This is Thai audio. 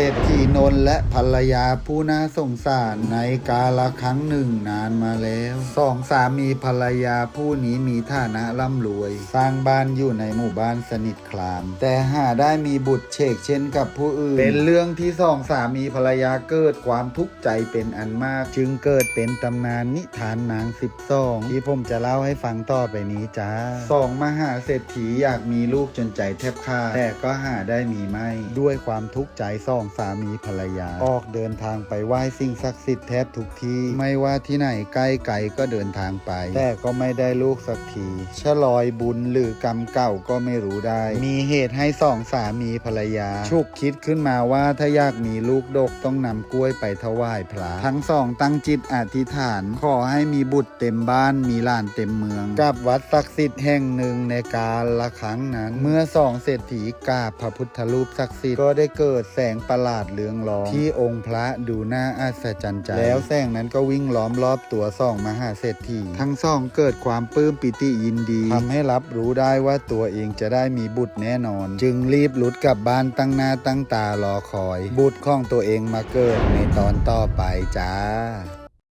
ศรษฐีนนท์และภรรยาผู้น่าสงสารในกาลครั้งหนึ่งนานมาแล้วสองสามีภรรยาผู้นี้มีฐานะร่ำรวย สร้างบ้านอยู่ในหมู่บ้านสนิทคลาม แต่หาได้มีบุตรเชกเช่นกับผู้อื่น เป็นเรื่องที่สองสามีภรรยาเกิดความทุกข์ใจเป็นอันมาก จึงเกิดเป็นตำนานนิทานนางสิบสองที่ผมจะเล่าให้ฟังต่อไปนี้จ้าสองมหาเศรษฐีอยากมีลูกจนใจแทบขาดแต่ก็หาได้มีไม่ ด้วยความทุกข์ใจสองสามีภรรยา ออกเดินทางไปไหว้สิ่งศักดิ์สิทธิ์แทบทุกที่ไม่ว่าที่ไหนใกล้ไกลก็เดินทางไป แต่ก็ไม่ได้ลูกสักทีชะลอยบุญหรือกรรมเก่าก็ไม่รู้ได้ มีเหตุให้สองสามีภรรยาฉุกคิดขึ้นมาว่าถ้าอยากมีลูกดกต้องนำกล้วยไปถวายพระทั้งสองตั้งจิตอธิษฐาน ขอให้มีบุตรเต็มบ้านมีหลานเต็มเมือง กับวัดศักดิ์สิทธิ์แห่งหนึ่งในกาลละครั้งนั้น เมื่อสองเศรษฐีกราบพระพุทธรูปศักดิ์สิทธิ์ก็ได้เกิดแสงประหลาดเลืองรอง ที่องค์พระดูน่าอัศจรรย์ใจ แล้วแสงนั้นก็วิ่งล้อมรอบตัวสองมหาเศรษฐีทั้งสองเกิดความปลื้มปิติยินดีทำให้รับรู้ได้ว่าตัวเองจะได้มีบุตรแน่นอน จึงรีบหลุดกลับบ้านตั้งหน้าตั้งตารอคอย บุตรของตัวเองมาเกิดในตอนต่อไปจ้า